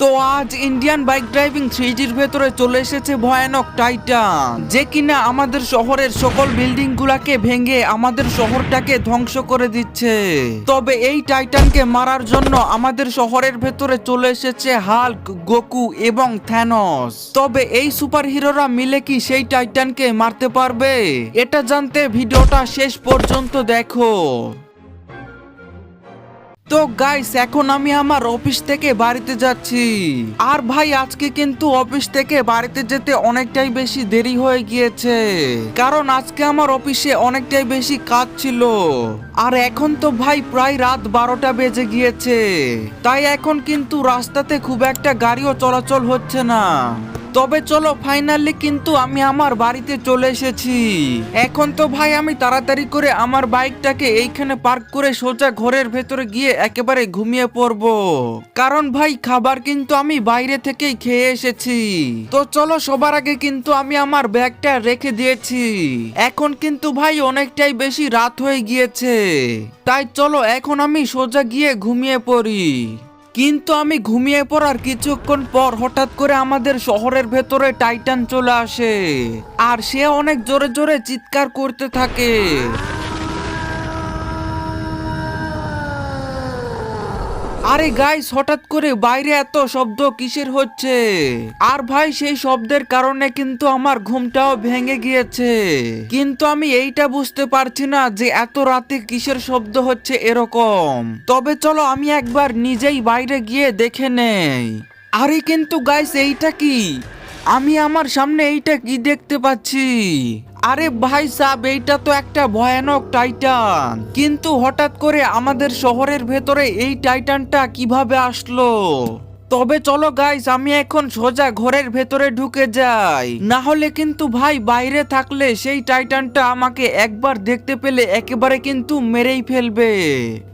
তো আজ Indian bike driving থ্রিজির ভেতরে চলে এসেছে ভয়ানক টাইটান যে কিনা আমাদের শহরের সকল বিল্ডিং গুলাকে ভেঙে আমাদের শহরটাকে ধ্বংস করে দিচ্ছে। তবে এই টাইটানকে মারার জন্য আমাদের শহরের ভেতরে চলে এসেছে হাল্ক গোকু এবং থ্যানস তবে এই সুপার হিরোরা মিলে কি সেই টাইটানকে মারতে পারবে? এটা জানতে ভিডিওটা শেষ পর্যন্ত দেখো। তো গাইস এখন আমি আমার অফিস থেকে বাড়িতে যাচ্ছি। আর ভাই, আজকে কিন্তু অফিস থেকে বাড়িতে যেতে অনেকটাই বেশি দেরি হয়ে গিয়েছে। কারণ আজকে আমার অফিসে অনেকটাই বেশি কাজ ছিল। আর এখন তো ভাই, প্রায় রাত বারোটা বেজে গিয়েছে। তাই এখন কিন্তু রাস্তাতে খুব একটা গাড়িও চলাচল হচ্ছে না। তবে চলো ফাইনালি কিন্তু আমি আমার বাড়িতে চলে এসেছি। এখন তো ভাই আমি তাড়াতাড়ি করে আমার বাইকটাকে এইখানে পার্ক করে সোজা ঘরের ভেতরে গিয়ে একেবারে ঘুমিয়ে পড়ব। কারণ ভাই, খাবার কিন্তু আমি বাইরে থেকেই খেয়ে এসেছি। তো চলো, সবার আগে কিন্তু আমি আমার ব্যাগটা রেখে দিয়েছি। এখন কিন্তু ভাই অনেকটাই বেশি রাত হয়ে গিয়েছে। তাই চলো, এখন আমি সোজা গিয়ে ঘুমিয়ে পড়ি। কিন্তু আমি ঘুমিয়ে পড়ার কিছুক্ষণ পর হঠাৎ করে আমাদের শহরের ভেতরে টাইটান চলে আসে। আর সে অনেক জোরে জোরে চিৎকার করতে থাকে। আরে গাইস হঠাৎ করে বাইরে এত শব্দ কিসের হচ্ছে? আর ভাই, সেই শব্দের কারণে কিন্তু আমার ঘুমটাও ভেঙে গিয়েছে। কিন্তু আমি এইটা বুঝতে পারছি না যে এত রাতে কিসের শব্দ হচ্ছে এরকম। তবে চলো আমি একবার নিজেই বাইরে গিয়ে দেখে নেই। আরে কিন্তু গাইস এইটা কি? আমি আমার সামনে এইটা কি দেখতে পাচ্ছি? আরে ভাই সাব এইটা তো একটা ভয়ানক টাইটান। কিন্তু হঠাৎ করে আমাদের শহরের ভেতরে এই টাইটানটা কীভাবে আসলো? তবে চলো গাইস আমি এখন সোজা ঘরের ভেতরে ঢুকে যাই। না হলে কিন্তু ভাই বাইরে থাকলে সেই টাইটানটা আমাকে একবার দেখতে পেলে একেবারে কিন্তু মেরেই ফেলবে।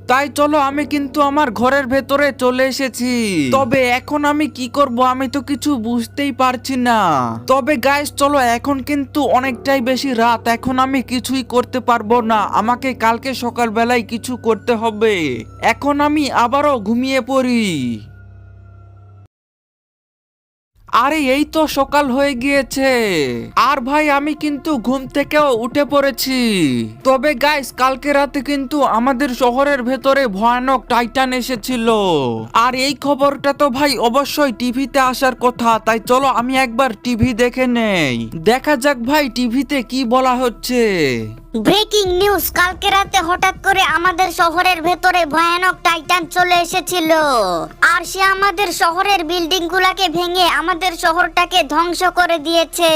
তাই চলো আমি কিন্তু আমার ঘরের ভেতরে চলে এসেছি। তবে এখন আমি কি করব আমি তো কিছু বুঝতেই পারছি না। তবে গাইস চলো এখন কিন্তু অনেকটাই বেশি রাত, এখন আমি কিছুই করতে পারব না। আমাকে কালকে সকালবেলায় কিছু করতে হবে। এখন আমি আবারও ঘুমিয়ে পড়ি। আরে এই তো সকাল হয়ে গিয়েছে। আর ভাই, আমি কিন্তু ঘুম থেকেও উঠে পড়েছি। তবে গাইস কালকে রাতে কিন্তু আমাদের শহরের ভেতরে ভয়ানক টাইটান এসেছিল। আর এই খবরটা তো ভাই অবশ্যই টিভিতে আসার কথা, তাই চলো আমি একবার টিভি দেখে নেই। দেখা যাক ভাই, টিভিতে কি বলা হচ্ছে। ব্রেকিং নিউজ, কালকে রাতে হঠাৎ করে আমাদের শহরের ভেতরে ভয়ানক টাইটান চলে এসেছিল। আর সে আমাদের শহরের বিল্ডিং গুলাকে ভেঙে আমাদের শহরটাকে ধ্বংস করে দিয়েছে।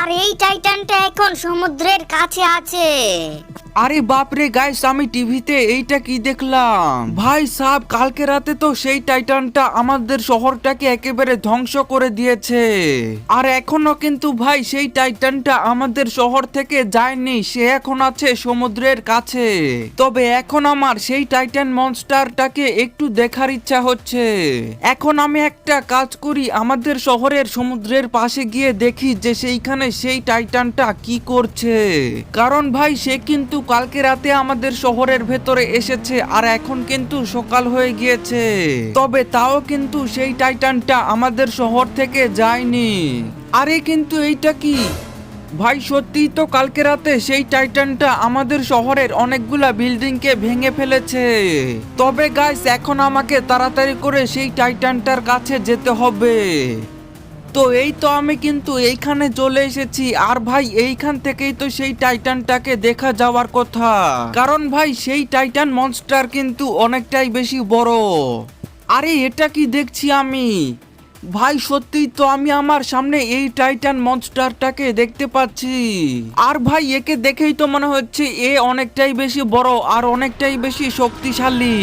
আর এই টাইটানটা এখন সমুদ্রের কাছে আছে। আরে বাপরে গাইস আমি টিভিতে এইটা কি দেখলাম? ভাই সাহ কালকে রাতে তো সেই টাইটানটা আমাদের শহরটাকে একেবারে ধ্বংস করে দিয়েছে। আর এখনও কিন্তু ভাই সেই টাইটানটা আমাদের শহর থেকে যায়নি, সে এখন আছে সমুদ্রের কাছে। তবে এখন আমার সেই টাইটান মনস্টারটাকে একটু দেখার ইচ্ছা হচ্ছে। এখন আমি একটা কাজ করি, আমাদের শহরের সমুদ্রের পাশে গিয়ে দেখি যে সেইখানে সেই টাইটানটা কি করছে। কারণ ভাই সে কিন্তু কালকে রাতে আমাদের শহরের ভেতরে এসেছে আর এখন কিন্তু সকাল হয়ে গিয়েছে। তবে তাও কিন্তু সেই টাইটানটা আমাদের শহর থেকে যায়নি। আরে কিন্তু এইটা কি? ভাই, সত্যিই তো কালকে রাতে সেই টাইটানটা আমাদের শহরের অনেকগুলা বিল্ডিংকে ভেঙে ফেলেছে। তবে গাইস এখন আমাকে তাড়াতাড়ি করে সেই টাইটানটার কাছে যেতে হবে। তো এই তো আমি কিন্তু এইখানে চলে এসেছি। আর ভাই, এইখান থেকেই তো সেই টাইটানটাকে দেখা যাওয়ার কথা। কারণ ভাই, সেই টাইটান মনস্টার কিন্তু অনেকটাই বেশি বড়। আরে, এটা কি দেখছি আমি? ভাই, সত্যিই তো আমি আমার সামনে এই টাইটান মনস্টারটাকে দেখতে পাচ্ছি। আর ভাই, একে দেখেই তো মনে হচ্ছে এ অনেকটাই বেশি বড় আর অনেকটাই বেশি শক্তিশালী।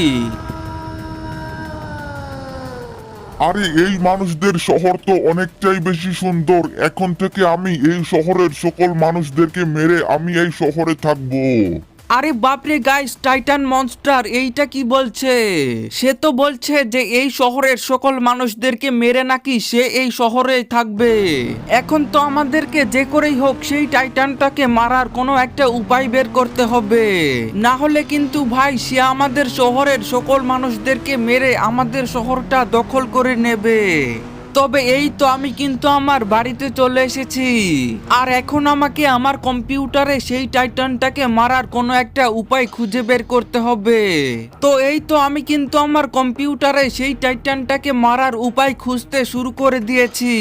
আরে, এই মানুষদের শহর তো অনেকটাই বেশি সুন্দর। এখন থেকে আমি এই শহরের সকল মানুষদেরকে মেরে আমি এই শহরে থাকব। আরে বাপরে গাইস টাইটান মনস্টার এইটা কি বলছে? সে তো বলছে যে এই শহরের সকল মানুষদেরকে মেরে নাকি সে এই শহরে থাকবে। এখন তো আমাদেরকে যে করেই হোক, সেই টাইটানটাকে মারার কোনো একটা উপায় বের করতে হবে। না হলে কিন্তু ভাই, সে আমাদের শহরের সকল মানুষদেরকে মেরে আমাদের শহরটা দখল করে নেবে। তবে এই তো আমি কিন্তু আমার বাড়িতে চলে এসেছি। আর এখন আমাকে আমার কম্পিউটারে সেই টাইটানটাকে মারার কোনো একটা উপায় খুঁজে বের করতে হবে। তো এই তো আমি কিন্তু আমার কম্পিউটারে সেই টাইটানটাকে মারার উপায় খুঁজতে শুরু করে দিয়েছি।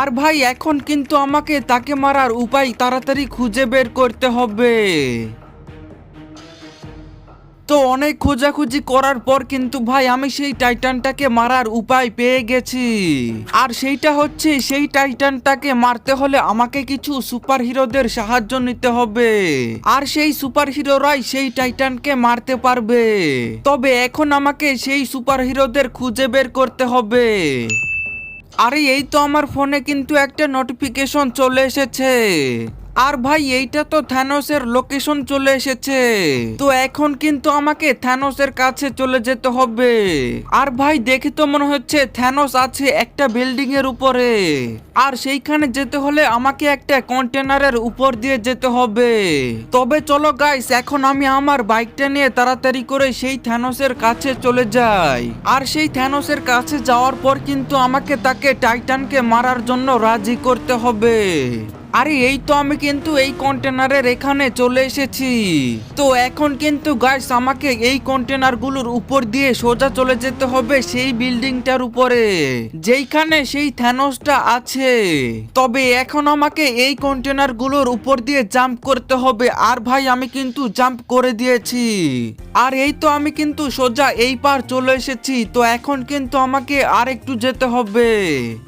আর ভাই, এখন কিন্তু আমাকে তাকে মারার উপায় তাড়াতাড়ি খুঁজে বের করতে হবে। তো অনেক খোঁজাখুঁজি করার পর কিন্তু ভাই আমি সেই টাইটানটাকে মারার উপায় পেয়ে গেছি। আর সেইটা হচ্ছে সেই টাইটানটাকে মারতে হলে আমাকে কিছু সুপার হিরোদের সাহায্য নিতে হবে। আর সেই সুপার হিরোরাই সেই টাইটানকে মারতে পারবে। তবে এখন আমাকে সেই সুপার হিরোদের খুঁজে বের করতে হবে। আরে এই তো আমার ফোনে কিন্তু একটা নোটিফিকেশন চলে এসেছে। আর ভাই, এইটা তো থ্যানোসের লোকেশন চলে এসেছে। তো এখন কিন্তু আমাকে থ্যানোসের কাছে চলে যেতে হবে। আর ভাই, দেখে তো মনে হচ্ছে থ্যানোস আছে একটা বিল্ডিং এর উপরে। আর সেইখানে যেতে হলে আমাকে একটা কন্টেনারের উপর দিয়ে যেতে হবে। তবে চলো গাইস এখন আমি আমার বাইকটা নিয়ে তাড়াতাড়ি করে সেই থ্যানোসের কাছে চলে যাই। আর সেই থ্যানোসের কাছে যাওয়ার পর কিন্তু আমাকে তাকে টাইটানকে মারার জন্য রাজি করতে হবে। আরে, এই তো আমি কিন্তু এই কন্টেনারের এখানে চলে এসেছি। তো এখন কিন্তু গাইস আমাকে এই কন্টেনারগুলোর উপর দিয়ে সোজা চলে যেতে হবে সেই বিল্ডিংটার উপরে। যেইখানে সেই থ্যানোসটা আছে। তবে এখন আমাকে এই কন্টেনারগুলোর উপর দিয়ে জাম্প করতে হবে। আর ভাই, আমি কিন্তু জাম্প করে দিয়েছি। আর এই তো আমি কিন্তু সোজা এই পার চলে এসেছি, তো এখন কিন্তু আমাকে আর একটু যেতে হবে।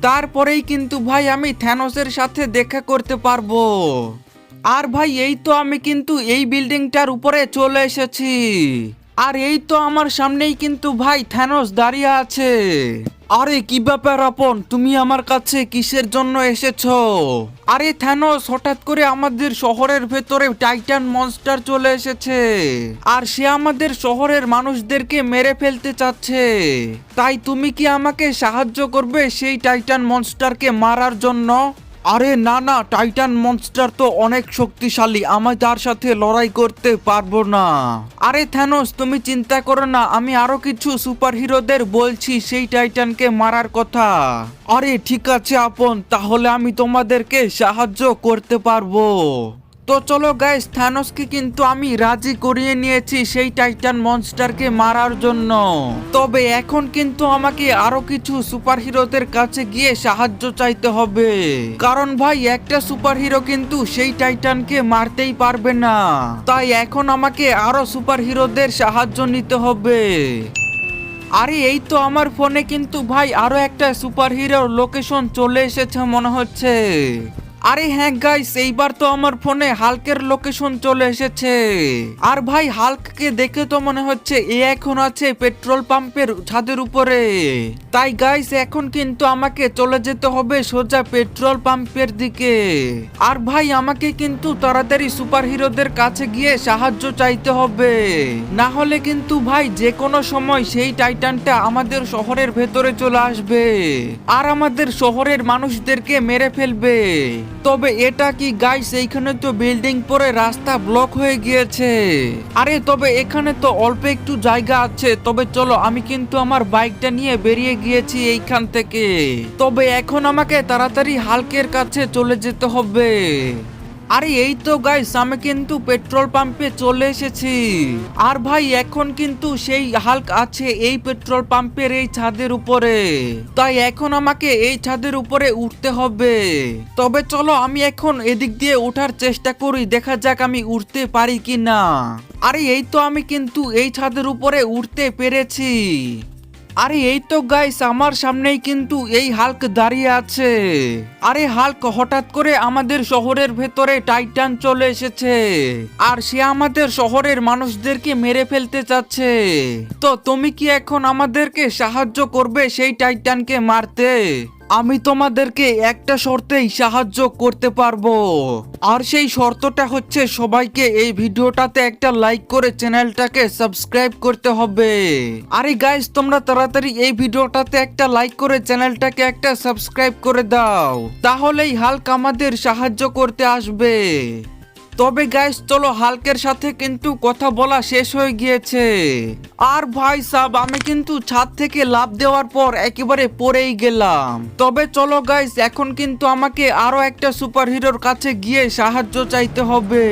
তারপরেই কিন্তু ভাই আমি থ্যানোসের সাথে দেখা করতে পারব। আর ভাই এই তো আমি কিন্তু এই বিল্ডিংটার উপরে চলে এসেছি। আর এই তো আমার সামনেই কিন্তু ভাই থ্যানোস দাঁড়িয়ে আছে। আরে, কি ব্যাপার আপন? তুমি আমার কাছে কিসের জন্য এসেছ? আরে, থ্যানোস, হঠাৎ করে আমাদের শহরের ভেতরে টাইটান মনস্টার চলে এসেছে। আর সে আমাদের শহরের মানুষদেরকে মেরে ফেলতে চাচ্ছে। তাই তুমি কি আমাকে সাহায্য করবে সেই টাইটান মনস্টারকে মারার জন্য? আরে না না, টাইটান মনস্টার তো অনেক শক্তিশালী আমি তার সাথে লড়াই করতে পারব না। আরে থ্যানোস, তুমি চিন্তা করো না, আমি আরও কিছু সুপার হিরোদের বলছি, সেই টাইটানকে মারার কথা। আরে ঠিক আছে আপন, তাহলে আমি তোমাদেরকে সাহায্য করতে পারব। তো চলো গাইস থ্যানোসকে কিন্তু আমি রাজি করিয়ে নিয়েছি সেই টাইটান মনস্টারকে মারার জন্য। তবে এখন কিন্তু আমাকে আরও কিছু সুপার হিরোদের কাছে গিয়ে সাহায্য চাইতে হবে। কারণ ভাই, একটা সুপার হিরো কিন্তু সেই টাইটানকে মারতেই পারবে না। তাই এখন আমাকে আরও সুপার হিরোদের সাহায্য নিতে হবে। আরে, এই তো আমার ফোনে কিন্তু ভাই আরও একটা সুপার হিরোর লোকেশন চলে এসেছে মনে হচ্ছে। আরে হ্যাঁ গাইস এইবার তো আমার ফোনে হালকের লোকেশন চলে এসেছে। আর ভাই, হালককে দেখে তো মনে হচ্ছে এ এখন আছে পেট্রোল পাম্পের ছাদের উপরে। তাই গাইস এখন কিন্তু আমাকে চলে যেতে হবে সোজা পেট্রোল পাম্পের দিকে। আর ভাই, আমাকে কিন্তু তাড়াতাড়ি সুপার হিরোদের কাছে গিয়ে সাহায্য চাইতে হবে। না হলে কিন্তু ভাই, যে কোনো সময় সেই টাইটানটা আমাদের শহরের ভেতরে চলে আসবে। আর আমাদের শহরের মানুষদেরকে মেরে ফেলবে। তবে এটা কি গাইস এইখানে তো বিল্ডিং পরে রাস্তা ব্লক হয়ে গিয়েছে। আরে, তবে এখানে তো অল্প একটু জায়গা আছে। তবে চলো, আমি কিন্তু আমার বাইকটা নিয়ে বেরিয়ে গিয়েছি এইখান থেকে। তবে এখন আমাকে তাড়াতাড়ি হালকের কাছে চলে যেতে হবে। আরে এই তো গাইস আমি কিন্তু পেট্রোল পাম্পে চলে এসেছি। আর ভাই, এখন কিন্তু সেই হাল্ক আছে এই পেট্রোল পাম্পের এই ছাদের উপরে। তাই এখন আমাকে এই ছাদের উপরে উঠতে হবে। তবে চলো, আমি এখন এদিক দিয়ে ওঠার চেষ্টা করি, দেখা যাক আমি উঠতে পারি কি না আরে এই তো আমি কিন্তু এই ছাদের উপরে উঠতে পেরেছি। আরে এই তো গাইস আমার সামনেই কিন্তু এই হাল্ক দাঁড়িয়ে আছে। আরে হাল্ক হঠাৎ করে আমাদের শহরের ভেতরে টাইটান চলে এসেছে। আর সে আমাদের শহরের মানুষদেরকে মেরে ফেলতে চাচ্ছে। তো তুমি কি এখন আমাদেরকে সাহায্য করবে সেই টাইটানকে মারতে? আমি তোমাদেরকে একটা শর্তেই সাহায্য করতে পারব। আর সেই শর্তটা হচ্ছে সবাইকে এই ভিডিওটাতে একটা লাইক করে চ্যানেলটাকে সাবস্ক্রাইব করতে হবে। আরে গাইস তোমরা তাড়াতাড়ি এই ভিডিওটাতে একটা লাইক করে চ্যানেলটাকে একটা সাবস্ক্রাইব করে দাও। তাহলেই হালকা আমাদের সাহায্য করতে আসবে। তবে গাইস চলো হালকের সাথে কিন্তু কথা বলা শেষ হয়ে গিয়েছে। আর ভাই সাব, আমি কিন্তু ছাদ থেকে লাভ দেওয়ার পর একেবারে পড়েই গেলাম। তবে চলো গাইস এখন কিন্তু আমাকে আরও একটা সুপার হিরোর কাছে গিয়ে সাহায্য চাইতে হবে।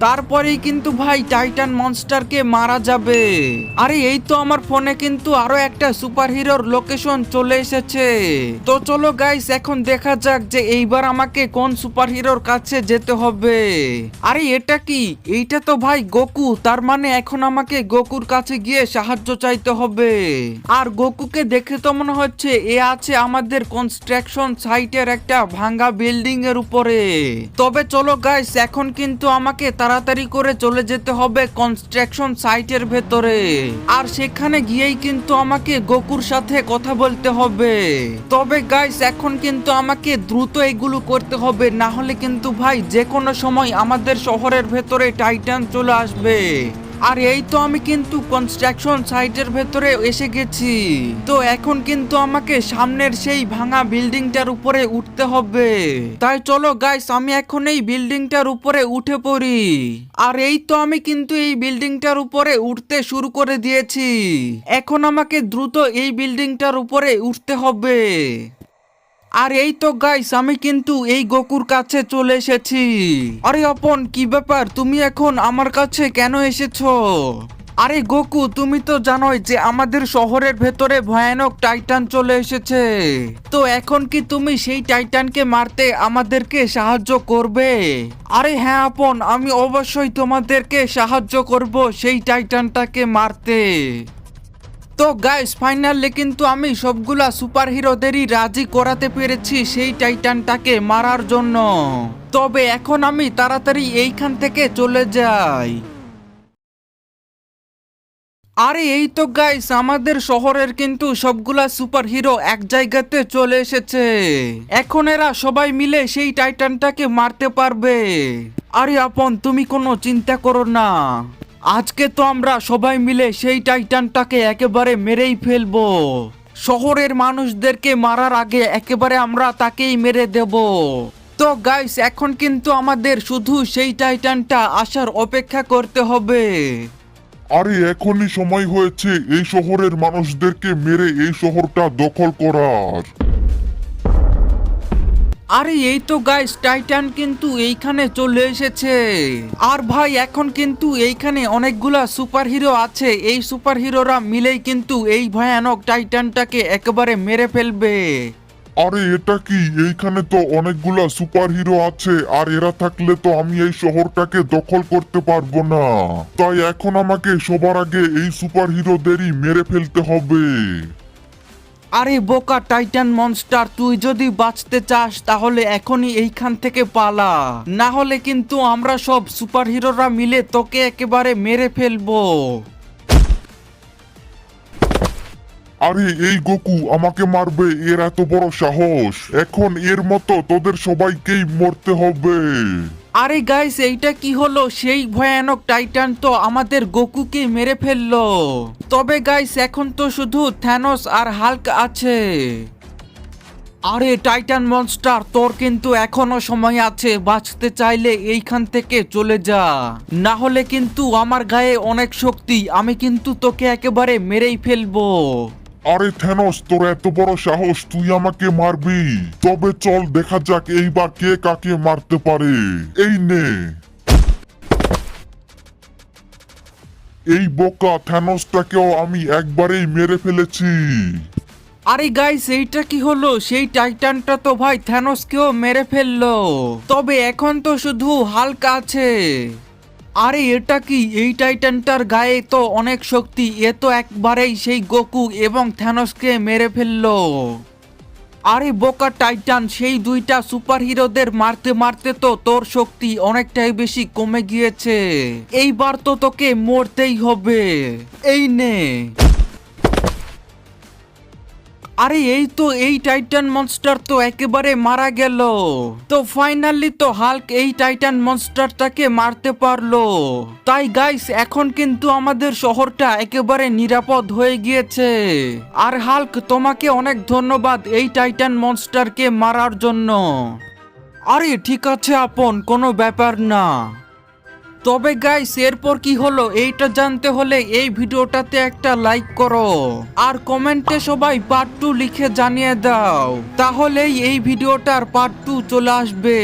তারপরেই কিন্তু ভাই টাইটান মনস্টারকে মারা যাবে। আরে, এই তো আমার ফোনে কিন্তু আরও একটা সুপার হিরোর লোকেশন চলে এসেছে। তো চলো গাইস এখন দেখা যাক যে এইবার আমাকে কোন সুপার হিরোর কাছে যেতে হবে। আরে এটা কি? এইটা তো ভাই গোকু, তার মানে এখন আমাকে গোকুর কাছে গিয়ে সাহায্য চাইতে হবে। আর গোকুকে দেখে তো মনে হচ্ছে এ আছে আমাদের কনস্ট্রাকশন সাইটের একটা ভাঙ্গা বিল্ডিং এর উপরে। তবে চলো গাইস এখন কিন্তু আমাকে তাড়াতাড়ি করে চলে যেতে হবে কনস্ট্রাকশন সাইটের ভেতরে। আর সেখানে গিয়েই কিন্তু আমাকে গোকুর সাথে কথা বলতে হবে। তবে গাইস এখন কিন্তু আমাকে দ্রুত এগুলো করতে হবে, না হলে কিন্তু ভাই যে কোনো সময় আমাদের শহরের ভেতরে টাইটান চলে আসবে। আর এই তো আমি কিন্তু কনস্ট্রাকশন সাইটের ভেতরে এসে গেছি। তো এখন কিন্তু আমাকে সামনের সেই ভাঙা বিল্ডিংটার উপরে উঠতে হবে। তাই চলো গাইস আমি এখন এই বিল্ডিংটার উপরে উঠে পড়ি। আর এই তো আমি কিন্তু এই বিল্ডিংটার উপরে উঠতে শুরু করে দিয়েছি। এখন আমাকে দ্রুত এই বিল্ডিংটার উপরে উঠতে হবে। আর এই তো গাইস আমি কিন্তু এই গোকুর কাছে চলে এসেছি। আরে অপন কি ব্যাপার? তুমি এখন আমার কাছে কেন এসেছ? আরে গোকু, তুমি তো জানোই যে আমাদের শহরের ভেতরে ভয়ানক টাইটান চলে এসেছে। তো এখন কি তুমি সেই টাইটানকে মারতে আমাদেরকে সাহায্য করবে? আরে হ্যাঁ আপন, আমি অবশ্যই তোমাদেরকে সাহায্য করব সেই টাইটানটাকে মারতে। তো গাইস ফাইনালি কিন্তু আমি সবগুলা সুপার হিরোদেরই রাজি করাতে পেরেছি সেই টাইটানটাকে মারার জন্য। তবে এখন আমি তাড়াতাড়ি এইখান থেকে চলে যাই। আরে এই তো গাইস আমাদের শহরের কিন্তু সবগুলা সুপার হিরো এক জায়গাতে চলে এসেছে। এখন এরা সবাই মিলে সেই টাইটানটাকে মারতে পারবে। আরে আপন, তুমি কোনো চিন্তা করো না। আজকে তো আমরা সবাই মিলে সেই টাইটানটাকে একেবারে মেরেই ফেলব। শহরের মানুষদেরকে মারার আগে একেবারে আমরা তাকেই মেরে দেব। তো গাইস এখন কিন্তু আমাদের শুধু সেই টাইটানটা আসার অপেক্ষা করতে হবে। আরে, এখনই সময় হয়েছে এই শহরের মানুষদেরকে মেরে এই শহরটা দখল করার। আরে এই তো গাইস টাইটান কিন্তু এইখানে চলে এসেছে। আর ভাই, এখন কিন্তু এইখানে অনেকগুলা সুপার হিরো আছে। এই সুপার হিরোরা মিলেই কিন্তু এই ভয়ানক টাইটানটাকে একেবারে মেরে ফেলবে। আরে, এটা কি? এইখানে তো অনেকগুলা সুপার হিরো আছে, আর এরা থাকলে তো আমি এই শহরটাকে দখল করতে পারব না। তাই এখন আমাকে সবার আগে এই সুপার হিরোদেরই মেরে ফেলতে হবে। আরে বোকা টাইটান মনস্টার, তুই যদি বাঁচতে চাস তাহলে এখনই এইখান থেকে পালা। না হলে কিন্তু আমরা সব সুপার হিরোরা মিলে তোকে একেবারে মেরে ফেলব। আরে এই গোকু আমাকে মারবে, এর এত বড় সাহস। এখন এর মতো তোদের সবাইকেই মরতে হবে। আরে গাইস এইটা কি হলো? সেই ভয়ানক টাইটান তো আমাদের গোকুকে মেরে ফেলল। তবে গাইস এখন তো শুধু থ্যানোস আর হাল্ক আছে। আরে টাইটান মনস্টার তোর কিন্তু এখনও সময় আছে। বাঁচতে চাইলে এইখান থেকে চলে যা। না হলে কিন্তু আমার গায়ে অনেক শক্তি, আমি কিন্তু তোকে একেবারে মেরেই ফেলব। আরে থ্যানোস তোর এত বড় সাহস, তুই আমাকে মারবি। তবে চল, দেখা যাক এইবার কে কাকে মারতে পারে। এই নে। এই বোকা থ্যানোসটাকেও আমি একবারেই মেরে ফেলেছি। আরে গাইস এইটা কি হলো? সেই টাইটানটা তো ভাই থ্যানোসকেও মেরে ফেলল। তবে এখন তো শুধু হালকা আছে। আরে, এটা কি? এই টাইটানটার গায়ে তো অনেক শক্তি। এ তো একবারেই সেই গোকু এবং থ্যানসকে মেরে ফেলল। আরে, বোকা টাইটান, সেই দুইটা সুপার হিরোদের মারতে মারতে তো তোর শক্তি অনেকটাই বেশি কমে গিয়েছে। এইবার তো তোকে মরতেই হবে। এই নে। আরে, এই তো, এই টাইটান মনস্টার তো একেবারে মারা গেল। তো ফাইনালি তো হাল্ক এই টাইটান মনস্টারটাকে মারতে পারল। তাই গাইস এখন কিন্তু আমাদের শহরটা একেবারে নিরাপদ হয়ে গিয়েছে। আর হাল্ক তোমাকে অনেক ধন্যবাদ এই টাইটান মনস্টারকে মারার জন্য। আরে, ঠিক আছে আপন, কোনো ব্যাপার না। তবে গাইস এরপর কি হলো? এইটা জানতে হলে এই ভিডিওটাতে একটা লাইক করো। আর কমেন্টে সবাই পার্ট টু লিখে জানিয়ে দাও। তাহলেই এই ভিডিওটার পার্ট টু চলে আসবে।